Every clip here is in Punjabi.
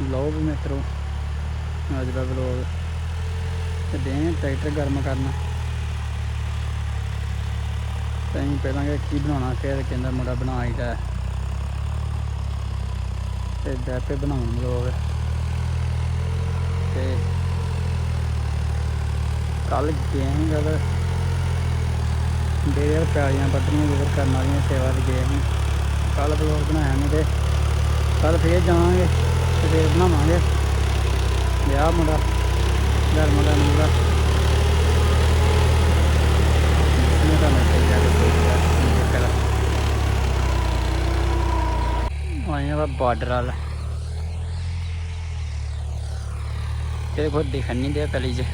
ਲਓ ਵੀ ਮਿੱਤਰੋ, ਅੱਜ ਦਾ ਵਲੋਗ ਤੇ ਦੇ ਟਰੈਕਟਰ ਗਰਮ ਕਰਨਾ। ਤਾਂ ਪਹਿਲਾਂ ਕਿ ਕੀ ਬਣਾਉਣਾ ਫਿਰ ਕਹਿੰਦਾ ਮੁੰਡਾ ਬਣਾ ਹੀ ਦਾ ਤੇ ਡੈਪੇ ਬਣਾਉਣ ਵਲੋਗ ਤੇ ਕੱਲ ਗਏ ਸੀ ਗੱਲ ਡੇਰੇ ਪਿਆਲੀਆਂ ਪੱਟਣੀਆਂ ਜ਼ਰੂਰ ਕਰਨ ਵਾਲੀਆਂ ਸੇਵਾ ਤੇ ਗਏ ਸੀ ਕੱਲ ਵਲੋਗ ਬਣਾਇਆ ਨਹੀਂ ਤੇ ਕੱਲ ਫੇਰ ਜਾਵਾਂਗੇ। ਤੇ ਫੇਰ ਬਣਾਵਾਂਗੇ। ਵਿਆਹ ਮੁੰਡਾ ਗਰਮ ਦਾ ਮੁੰਡਾ ਇਹਨੂੰ ਤਾਂ ਮੈਂ ਕਿਹਾ ਕਿ ਕੋਈ ਚੱਕਰ ਆਇਆ ਵਾ ਬਾਰਡਰ ਵਾਲਾ। ਤੇ ਖੁਦ ਦਿਖਣ ਨਹੀਂ ਦਿਆ ਪਹਿਲੀ ਚ।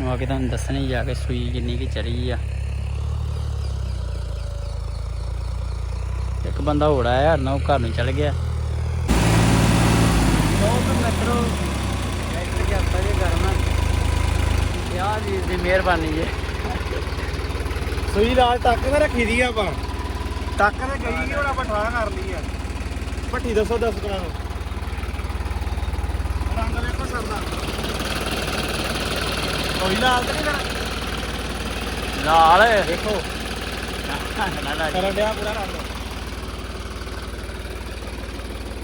ਉਹ ਆ ਕੇ ਤੁਹਾਨੂੰ ਦੱਸਣੀ ਜਾ ਕੇ ਸੂਈ ਕਿੰਨੀ ਕੀ ਚਲੀ ਆ। ਬੰਦਾ ਹੋਰ ਆਇਆ ਨਾ ਉਹ ਘਰ ਨੂੰ ਚਲ ਗਿਆ। ਬਹੁਤ ਮਿੱਤਰੋ ਟਰੈਕਟਰ ਜਾਂਦਾ ਜੇ ਗਰਮ ਯਾਰ ਵੀਰ ਦੀ ਮਿਹਰਬਾਨੀ ਜੇ। ਸੂਈ ਰਾਜ ਤੱਕ ਤੇ ਰੱਖੀ ਦੀ ਆ ਆਪਾਂ। ਤੱਕ ਤੇ ਗਈ ਨਹੀਂ ਹੁਣ ਆਪਾਂ ਠਾਹ ਕਰ ਲਈ ਆ। ਭੱਠੀ ਦੱਸੋ ਦੱਸ ਕਰਾਂ ਨੂੰ। ਰੰਗ ਵੇਖੋ ਸਰਦਾ ਕੋਈ ਲਾਲ ਤੇ ਨਹੀਂ ਕਰਾਂ। ਨਾਲ ਦੇਖੋ। ਨਾ ਨਾ। ਕਰਨ ਡਿਆ ਪੂਰਾ ਰੰਗ ਪੂਰਾ ਡਿਆ ਰੰਗ ਸਰਨਾ ਆ ਰੰਗ ਤੇ ਉਹ ਲਾਲ ਕਢਾਈ ਓਏ ਜਦੋਂ ਲਾਲ ਹੋਈ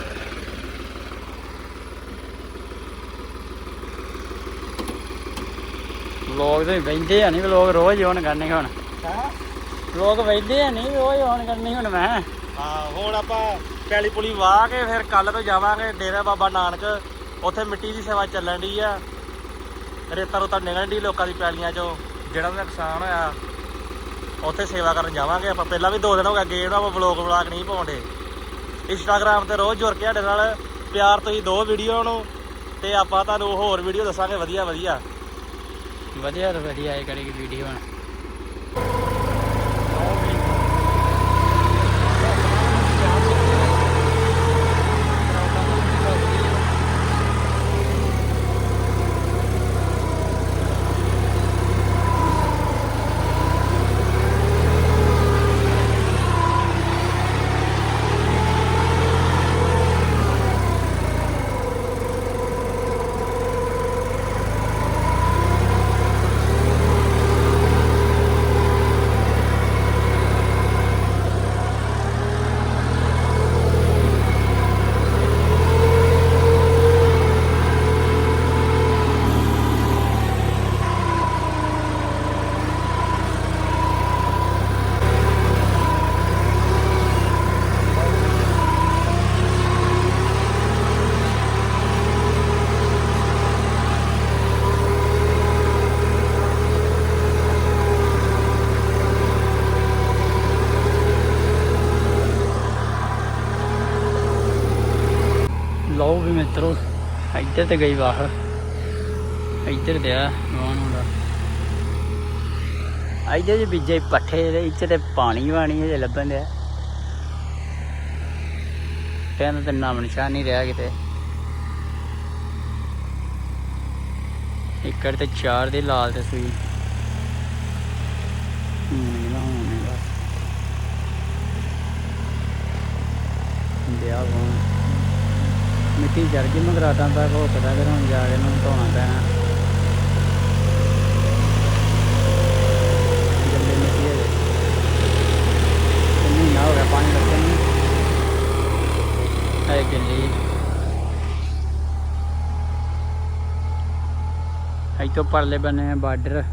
ਲੋਕ ਤੇ ਬੈਂਦੇ ਆ ਨਹੀਂ ਲੋਕ ਰੋਜ਼ ਹੋਣ ਕਰਨੇ ਹੁਣ। ਹੈਂ? ਲੋਕ ਬੈਂਦੇ ਆ ਨਹੀਂ ਰੋਜ਼ ਹੋਣ ਕਰਨੀ ਹੁਣ ਮੈਂ। ਹਾਂ ਹੁਣ ਆਪਾਂ ਪੈਲੀ ਪੁਲੀ ਵਾਹ ਕੇ ਫਿਰ ਕੱਲ ਤੋਂ ਜਾਵਾਂਗੇ ਡੇਰਾ ਬਾਬਾ ਨਾਨਕ। ਉੱਥੇ ਮਿੱਟੀ ਦੀ ਸੇਵਾ ਚੱਲਣ ਦੀ ਆ। ਰੇਤਾ ਰੋਤਾ ਨਿਕਲਣ ਦੀ ਲੋਕਾਂ ਦੀ ਪੈਲੀਆਂ ਚੋਂ। ਜਿਹੜਾ ਵੀ ਨੁਕਸਾਨ ਹੋਇਆ ਉੱਥੇ ਸੇਵਾ ਕਰਨ ਜਾਵਾਂਗੇ ਆਪਾਂ। ਪਹਿਲਾਂ ਵੀ ਦੋ ਦਿਨ ਹੋ ਗਏ ਗਏ ਆਪਾਂ ਵਲੌਗ ਵਲਾਗ ਨਹੀਂ ਪਾਉਂਦੇ। ਇੰਸਟਾਗ੍ਰam ਤੇ ਰੋਜ਼ ਜੁੜ ਕੇ ਸਾਡੇ ਨਾਲ ਪਿਆਰ ਤੁਸੀਂ ਦੋ ਵੀਡੀਓ ਨੂੰ ਤੇ ਆਪਾਂ ਤੁਹਾਨੂੰ ਹੋਰ ਵੀਡੀਓ ਦੱਸਾਂਗੇ ਵਧੀਆ ਵਧੀਆ ਵਧੀਆ ਤੋਂ ਵਧੀਆ ਆਏ ਕਰੇਗੀ ਵੀਡੀਓ ਹੁਣ ਲਓ ਵੀ ਮਿੱਤਰੋ ਇੱਧਰ ਤੇ ਗਈ ਬਾਹਰ। ਇੱਧਰ ਤੇ ਆ ਹੁੰਦਾ ਇੱਧਰ ਜੇ ਬੀਜੇ ਪੱਠੇ ਤੇ ਇੱਥੇ ਤੇ ਪਾਣੀ ਵਾਣੀ ਜੇ ਲੱਭਣ ਦਿਆ ਕਹਿੰਦਾ ਤੇ ਨਾਮ ਨਿਸ਼ਾਨ ਨਹੀਂ ਰਿਹਾ ਕਿਤੇ। ਇੱਕੜ ਤੇ ਚਾਰ ਦੇ ਲਾਲ ਤੇ ਸੂਈ। ਹੁਣ ਦਿਆ ਵਾ ਮਿੱਟੀ ਜੜ ਗਈ ਮਗਰਾਟਾਂ ਤੱਕ ਹੋ ਸਕਦਾ ਫਿਰ ਹੁਣ ਜਾ ਕੇ ਨੂੰ ਧੋਣਾ ਪੈਣਾ। ਜੰਦੇ ਮਿੱਟੀ ਹੈ ਕਿੰਨੀ ਨਾ ਹੋ ਗਿਆ ਪਾਣੀ ਲੱਗਣ ਨੂੰ। ਹੈ ਗਿੱਲੀ। ਇੱਥੋਂ ਪਰਲੇ ਬਣੇ ਬਾਰਡਰ।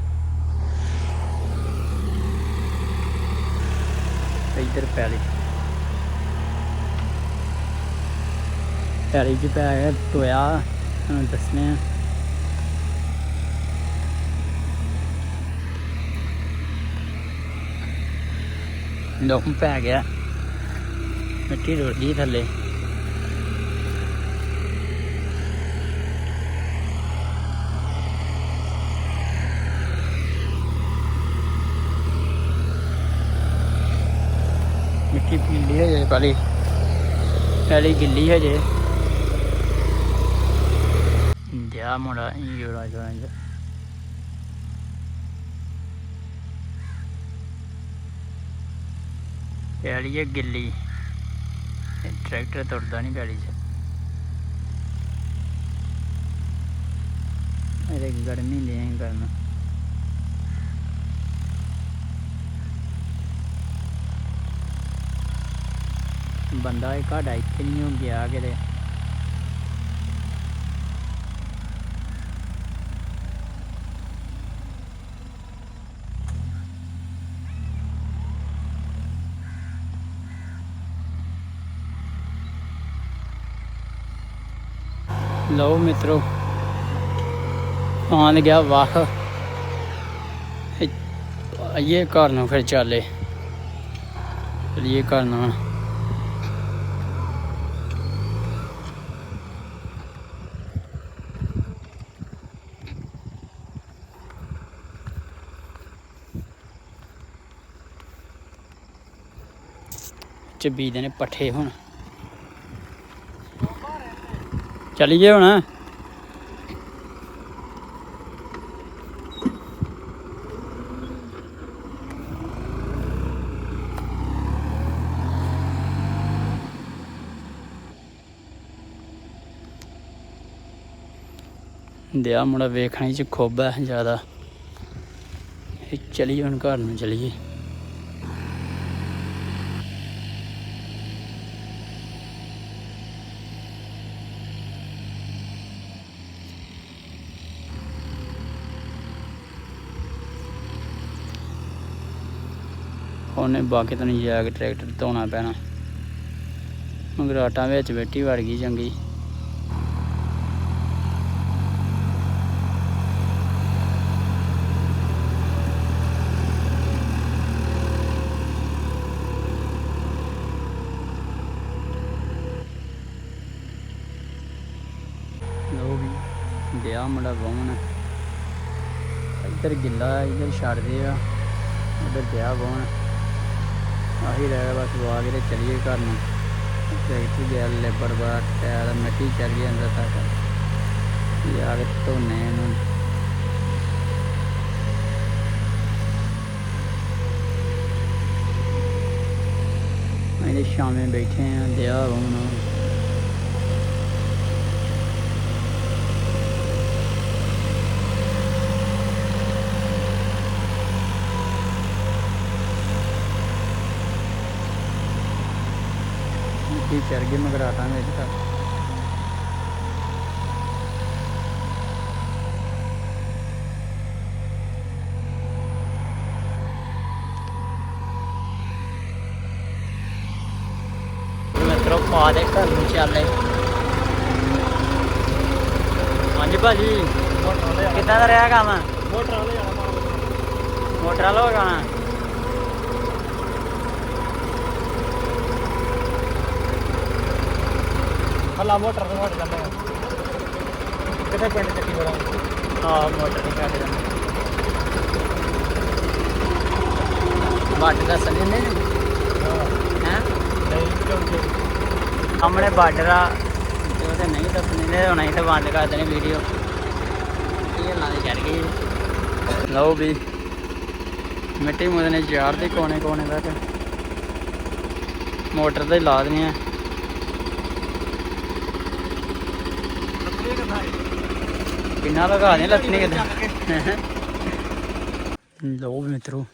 ਇੱਧਰ ਪੈਲੀ। ਪੈਲੀ 'ਚ ਪੈ ਗਿਆ ਟੋਇਆ ਤੁਹਾਨੂੰ ਦੱਸਨੇ ਆ। ਲੋਕ ਪੈ ਗਿਆ। ਮਿੱਟੀ ਰੁੜ ਗਈ ਥੱਲੇ। ਮਿੱਟੀ ਪੀਲੀ ਹੈ ਜੇ ਪਹਿਲੀ ਪਹਿਲੀ ਗਿੱਲੀ ਹੈ ਜੇ ਮੁੰਡਾ ਯੋੜਾ ਜੋੜਾ ਪੈਲੀ ਹੈ ਗਿੱਲੀ ਇਹ ਟਰੈਕਟਰ ਤੁਰਦਾ ਨਹੀਂ ਪੈਲੀ 'ਚ ਇਹਦੇ ਗਰਮੀ ਲੈ ਕਰਨਾ ਬੰਦਾ ਇਹ ਘਾੜਾ ਇੱਥੇ ਨਹੀਂ ਹੋ ਗਿਆ ਕਿਤੇ ਲਓ ਮਿੱਤਰੋ, ਆਉਣ ਗਿਆ ਵਾਹ। ਇਹ- ਆਈਏ ਘਰ ਨੂੰ ਫਿਰ ਚੱਲੇ। ਚਲੀਏ ਘਰ ਨੂੰ। ਚ ਬੀਜਦੇ ਨੇ ਪੱਠੇ ਹੁਣ। ਚਲੀਏ ਹੁਣ। ਦਿਆ ਮੁੰਡਾ ਵੇਖਣ ਚ ਖੋਬਾ ਜ਼ਿਆਦਾ। ਇਹ ਚਲੀਏ ਹੁਣ ਘਰ ਨੂੰ ਚਲੀਏ। ਉਹਨੇ ਬਾਕੀ ਤਾਂ ਨਹੀਂ ਜਾ ਕੇ ਟਰੈਕਟਰ ਧੋਣਾ ਪੈਣਾ। ਮਗਰ ਆਟਾ ਵਿੱਚ ਬੈਠੀ ਵੜ ਗਈ ਚੰਗੀ। ਲੋ ਗਿਆ ਮੁੰਡਾ ਬਾਉਣ ਇੱਧਰ ਗਿੱਲਾ, ਇੱਧਰ ਛੱਡਦੇ ਆ ਉੱਧਰ ਗਿਆ ਬਾਉਣ ਆਹੀ ਰਹਿ ਗਿਆ ਬਸ ਵਾ ਕੇ ਤੇ ਚਲੀਏ ਘਰ ਨੂੰ। ਟਰੈਕਟਰ ਗਿਆ ਲੇਬਰ ਬਾਰ ਟਾਇਰ ਮਿੱਟੀ ਚੜ ਗਈ ਅੰਦਰ ਤੱਕ। ਇਹ ਆ ਕੇ ਧੋਨੇ ਨੂੰ ਇਹਦੇ ਸ਼ਾਮੇ ਬੈਠੇ ਆ, ਦਿਆ ਗਈ ਮਗਰਾਟਾਂ ਵਿੱਚ ਤਾਂ ਮਿੱਤਰੋ ਪਾ ਦੇ ਘਰ ਨੂੰ ਚੱਲੇ। ਹਾਂਜੀ ਭਾਜੀ ਕਿੱਦਾਂ ਦਾ ਰਿਹਾ ਕੰਮ? ਮੋਟਰ ਵਾਲੇ ਮਾਰ ਮੋਟਰ ਲੋ ਗਾਣਾ ਹਲਾ ਮੋਟਰ ਤੋਂ ਹਟ ਜਾਂਦੇ ਕਿਤੇ ਪਿੰਡ ਚੱਕੀ ਬੜਾ ਆ ਮੋਟਰ ਨਹੀਂ ਕੱਢ ਜਾਂਦਾ ਬਾਟ ਦਾ ਸਨੇ ਨੇ? ਹੈ। ਨਹੀਂ ਕਿਉਂਕਿ ਸਾਹਮਣੇ ਬਾਰਡਰ ਆ ਤੇ ਨਹੀਂ ਦੱਸਣੇ ਨੇ ਹੁਣ ਅਸੀਂ ਤੇ ਬੰਦ ਕਰ ਦੇਣੀ ਵੀਡੀਓ। ਇਹ ਲਾਂ ਦੇ ਚੜ ਗਈ ਲਓ ਵੀ ਮਿੱਟੀ ਮੁੰਡੇ ਨੇ ਚਾਰ ਦੇ ਕੋਨੇ ਕੋਨੇ ਤੱਕ ਮੋਟਰ ਤੇ ਲਾ ਦੇਣੀ ਆ। ਕਿੰਨਾ ਲਗਾ ਦੇ ਲੱਥਣੀ ਕਿਤੇ। ਲਓ ਮਿੱਤਰੋ,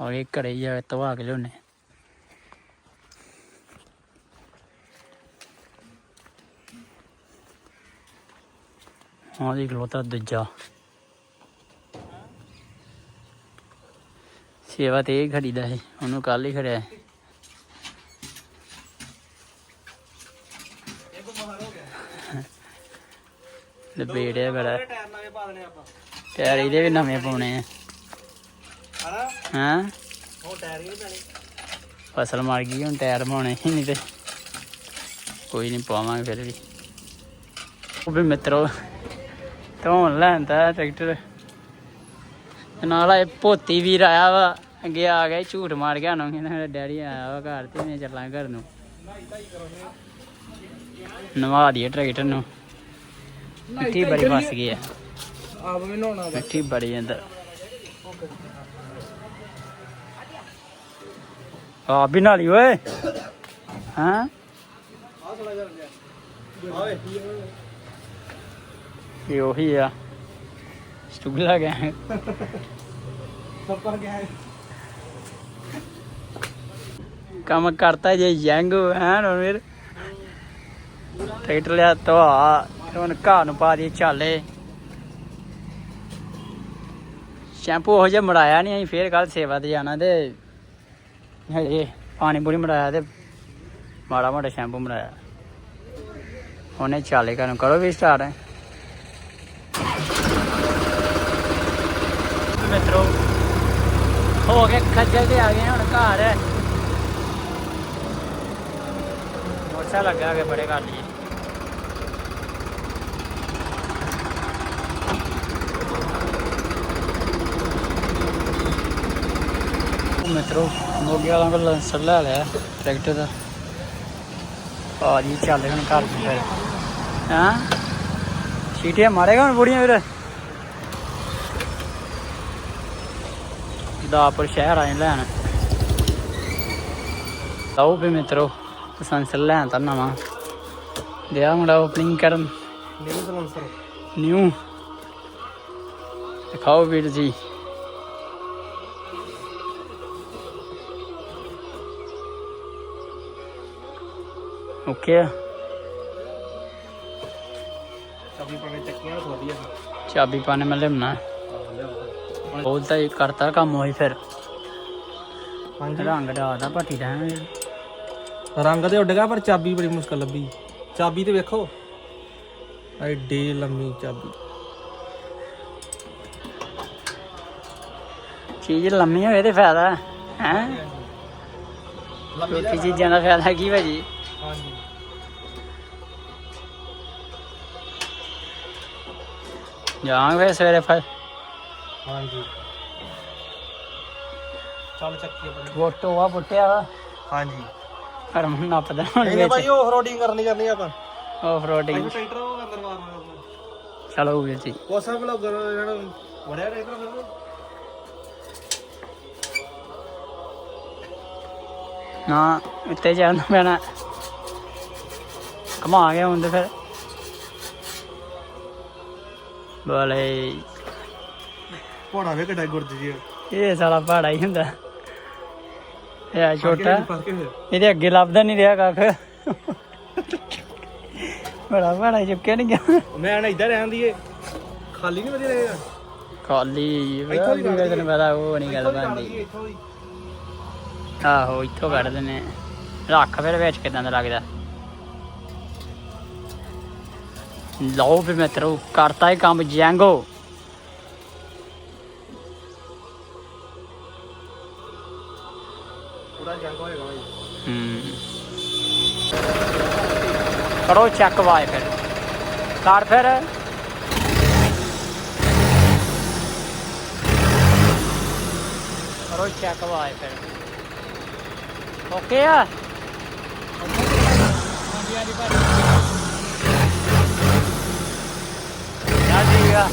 ਆ ਇਹ ਘਰੇ ਜਾ ਤਵਾ ਕੇ ਲਿਆਉਣੇ। ਹਾਂ ਜੀ ਖਲੋਤਾ ਦੂਜਾ। ਸੇਵਾ ਤੇ ਇਹ ਖੜੀ ਦਾ ਸੀ, ਉਹਨੂੰ ਕੱਲ ਹੀ ਖੜਿਆ। ਸੀ। ਲਪੇੜਿਆ ਬੜਾ। ਟਾਇਰ ਨਵੇਂ ਪਾ ਦੇਣੇ ਆਪਾਂ। ਟਾਇਰ ਇਹਦੇ ਵੀ ਨਵੇਂ ਪਾਉਣੇ ਆ। ਹਨਾ? ਹਾਂ? ਉਹ ਟਾਇਰ ਹੀ ਨਹੀਂ ਪੈਣੇ। ਫਸਲ ਮਰ ਗਈ ਹੁਣ ਟਾਇਰ ਪਾਉਣੇ ਹੀ ਨਹੀਂ ਤੇ ਕੋਈ ਨਹੀਂ ਪਾਵਾਂਗੇ ਫਿਰ ਵੀ। ਉਹ ਵੀ ਮਿੱਤਰੋ ਧੋਣ ਲੈਂਦਾ ਟਰੈਕਟਰ। ਨਾਲ ਇਹ ਪੋਤੀ ਵੀਰ ਆਇਆ ਵਾ ਅੱਗੇ ਆ ਗਿਆ ਝੂਠ ਮਾਰ ਗਿਆ ਨਾ ਕਹਿੰਦਾ ਮੇਰਾ ਡੈਡੀ ਆਇਆ ਵਾ ਘਰ ਤੇ ਮੈਂ ਚੱਲਾਂ ਘਰ ਨੂੰ। ਨਵਾ ਦਈਏ ਟਰੈਕਟਰ ਨੂੰ। ਮਿੱਟੀ ਬੜੀ ਫਸ ਗਈ ਆ ਆਪ ਵੀ ਨਹਾਉਣਾ ਮਿੱਟੀ ਬੜੀ ਅੰਦਰ। ਆ ਵੀ ਨਾਲੀ ਓਏ। ਹਾਂ? ਇਹ ਉਹੀ ਆ। ਸਟੂਗਲਾ ਗਿਆ ਸੱਪਰ ਗਿਆ ਕੰਮ ਕਰਤਾ ਜੇ ਯੰਗ ਹੈ ਹੁਣ ਫਿਰ ਟਰੈਕਟਰ ਲਿਆ ਤਵਾ ਹੁਣ ਘਾਹ ਨੂੰ ਪਾ ਦੀ ਚਾਲੇ। ਸ਼ੈਂਪੂ ਹੋ ਜਾ ਮੜਾਇਆ ਨਹੀਂ ਅਸੀਂ, ਫੇਰ ਕੱਲ ਸੇਵਾ ਤੇ ਜਾਣਾ ਤੇ ਹਜੇ ਪਾਣੀ ਪੂਰੀ ਮੜਾਇਆ ਤੇ ਮਾੜਾ ਮਾੜਾ ਸ਼ੈਂਪੂ ਮੜਾਇਆ। ਉਹਨੇ ਚਾਲੇ ਕਰਨ ਕਰੋ ਵੀ ਸਟਾਰਟ ਮਿੱਤਰੋ, ਹੋ ਗਏ ਖੱਜਲ ਤੇ ਆ ਗਏ ਹੁਣ ਘਰ ਮੋਟਰ ਲੱਗਾ ਕੇ ਬੜੇ ਕਰ ਲਈਏ ਮਿੱਤਰੋ ਮੋਗੇ ਵਾਲਾ ਕੋਲ ਲੰਸਰ ਲੈ ਲਿਆ ਟਰੈਕਟਰ ਦਾ। ਆ ਜੀ ਚੱਲ ਹੁਣ ਘਰ ਨੂੰ ਫਿਰ। ਹਾਂ? ਸੀਟੀਆਂ ਮਾਰੇਗਾ ਹੁਣ ਬੁੜੀਆਂ ਵੀਰ ਦਾਪੁਰ ਸ਼ਹਿਰ ਆਏ ਲੈਣ। ਲਓ ਵੀ ਮਿੱਤਰੋ ਸੰਸਰ ਲੈਣ ਤਾਂ ਨਵਾਂ। ਦਿਆ ਮੁੰਡਾ ਓਪਨਿੰਗ ਕਰਨ। ਨਹੀਂ ਸਲੰਸਰ ਨਿਊ ਦਿਖਾਓ ਵੀਰ ਜੀ। ਓਕੇ ਚਾਬੀ ਪਾਣੇ ਚੱਕੀਆਂ ਵਧੀਆ ਚਾਬੀ ਪਾਣੇ ਮੈਂ ਲਿਮਣਾ ਬਹੁਤ ਤਾਂ ਕਰਤਾ ਕੰਮ ਹੋਈ ਫਿਰ। ਹਾਂਜੀ। ਰੰਗ ਦਾ ਭੱਟੀ ਦਾ ਹੈ ਰੰਗ ਤੇ ਉੱਡ ਗਿਆ ਪਰ ਚਾਬੀ ਬੜੀ ਮੁਸ਼ਕਲ ਲੱਭੀ। ਚਾਬੀ ਤੇ ਵੇਖੋ। ਐਡੀ ਲੰਮੀ ਚਾਬੀ। ਚੀਜ਼ ਲੰਮੀ ਹੋਏ ਤੇ ਫਾਇਦਾ ਹੈ ਛੋਟੀ ਚੀਜ਼ਾਂ ਦਾ ਫਾਇਦਾ ਕੀ ਭਾਜੀ? ਹਾਂਜੀ। ਜਾਵਾਂਗੇ ਫਿਰ ਸਵੇਰੇ ਫਿਰ। ਹਾਂਜੀ। ਚੱਲ ਚੱਕੀ ਆਪਣੀ। ਫੋਟੋ ਆ ਪੁੱਟਿਆ ਵਾ। ਹਾਂਜੀ। ਹਰਮਨ ਨੱਪਦਾ ਹੁਣ ਇਹਨੇ ਵਿੱਚ ਭਾਈ ਆਫ ਰੋਡਿੰਗ ਕਰਨੀ ਕਰਨੀ ਆਪਾਂ। ਆਫ ਰੋਡਿੰਗ ਟਰੈਕਟਰ ਉਹ ਅੰਦਰ ਮਾਰਨਾ ਚਲੋ ਵੀਰ ਜੀ। ਕੋਸਾ ਬਲੌਗਰ ਜਿਹੜਾ ਵੜਿਆ ਟਰੈਕਟਰ ਫਿਰ ਨਾ ਉੱਤੇ ਜਾਣਾ ਪੈਣਾ। ਕਮਾ ਗਿਆ ਹੁੰਦੇ ਫਿਰ ਬੋਲੇ ਪੋੜਾ ਵੇ ਕਿੱਡਾ ਗੁਰਜ ਜੀ ਇਹ ਸਾਲਾ ਪਹਾੜਾ ਹੀ ਹੁੰਦਾ। ਇਹ ਆ ਛੋਟਾ। ਇਹਦੇ ਅੱਗੇ ਲੱਭਦਾ ਨਹੀਂ ਰਿਹਾ ਕੱਖ। ਬੜਾ ਪਹਾੜਾ ਚੁੱਕਿਆ ਨਹੀਂ ਗਿਆ। ਮੈਂ ਨਾ ਇੱਧਰ ਰਹਿਣ ਦੀਏ। ਖਾਲੀ ਨਹੀਂ ਵਧੀਆ ਰਹੇਗਾ ਖਾਲੀ। ਇੱਥੋਂ ਦੀ ਤੈਨੂੰ ਪਤਾ ਉਹ ਨਹੀਂ ਗੱਲ ਬਣਦੀ। ਆਹੋ ਇੱਥੋਂ ਕੱਢ ਦਿੰਨੇ ਰੱਖ ਫਿਰ ਵਿੱਚ ਕਿਦਾਂ ਦਾ ਲੱਗਦਾ। ਲਓ ਵੀ ਮਿੱਤਰੋ ਕਰਤਾ ਇਹ ਕੰਮ ਜੈਂਗੋ ਪੂਰਾ ਜੰਗ ਹੋਏਗਾ ਭਾਈ ਹੂੰ ਕਰੋ ਚੱਕ ਵਾਏ ਫਿਰ ਕਰ ਫਿਰ ਕਰੋ ਚੱਕ ਵਾਏ ਫਿਰ ਓਕੇ ਆ ਹਾਂਜੀ ਹਾਂਜੀ ਭਾਜੀ ਚੱਲ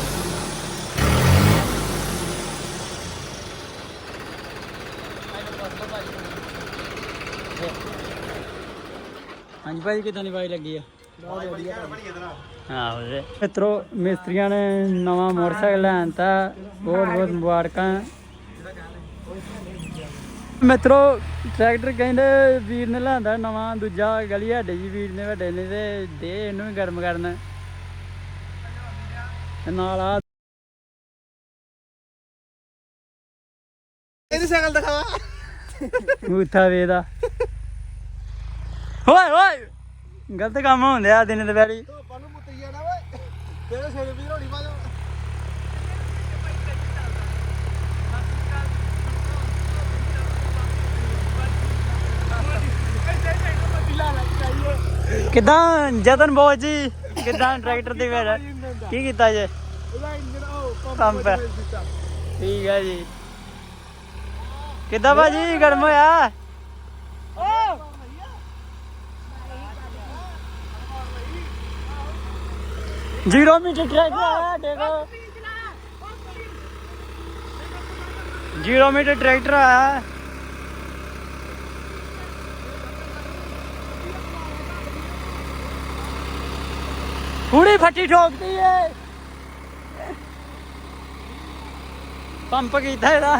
ਠੀਕ ਆ ਹਾਂਜੀ ਭਾਈ ਕਿਦਾਂ ਦੀ ਵਾਈ ਲੱਗੀ ਆ? ਬਹੁਤ ਵਧੀਆ ਮਿੱਤਰੋ ਮਿਸਤਰੀਆਂ ਨੇ ਨਵਾਂ ਮੋਟਰਸਾਈਕਲ ਲੈਣ ਤਾਂ ਬਹੁਤ ਬਹੁਤ ਮੁਬਾਰਕਾਂ। ਮਿੱਤਰੋ ਟਰੈਕਟਰ ਕਹਿੰਦੇ ਵੀਰ ਨੇ ਲਿਆਂਦਾ ਨਵਾਂ ਦੂਜਾ ਗਲੀ ਸਾਡੇ ਜੀ ਵੀਰ ਨੇ ਵੱਡੇ ਨੇ ਤੇ ਦੇ ਇਹਨੂੰ ਵੀ ਗਰਮ ਕਰਨ। ਤੇ ਨਾਲ ਆ ਇਹਦੀ ਸਾਈਕਲ ਦਿਖਾ। ਮੂਥਾ ਵੇਦਾ। ਓਏ ਓਏ! ਗਲਤ ਕੰਮ ਹੁੰਦਿਆ ਦਿਨ ਦੁਪਹਿਰੀ। ਆਪਾਂ ਨੂੰ ਮੁੱਤੀ ਜਾਣਾ ਓਏ। ਤੇਰੇ ਸਿਰ ਵੀ ਰੋੜੀ ਮਾਜੋ ਕਿਦਾਂ ਜਤਨ ਬੋਝ ਜੀ ਕਿਦਾਂ ਟਰੈਕਟਰ ਦੀ ਫਿਰ? ਕੀ ਕੀਤਾ ਜੇ? ਉਹਦਾ ਇੰਜਨ ਉਹ ਪੰਪ ਹੈ। ਠੀਕ ਹੈ ਜੀ। ਕਿੱਦਾਂ ਭਾਜੀ ਗਰਮ ਹੋਇਆ? ਜ਼ੀਰੋ ਮੀਟਰ ਟਰੈਕਟਰ ਆਇਆ ਦੇਖੋ। ਜ਼ੀਰੋ ਮੀਟਰ ਟਰੈਕਟਰ ਆਇਆ ਪੂਰੀ ਫੱਟੀ ਠੋਕਦੀ ਏ। ਪੰਪ ਕੀਤਾ ਇਹਦਾ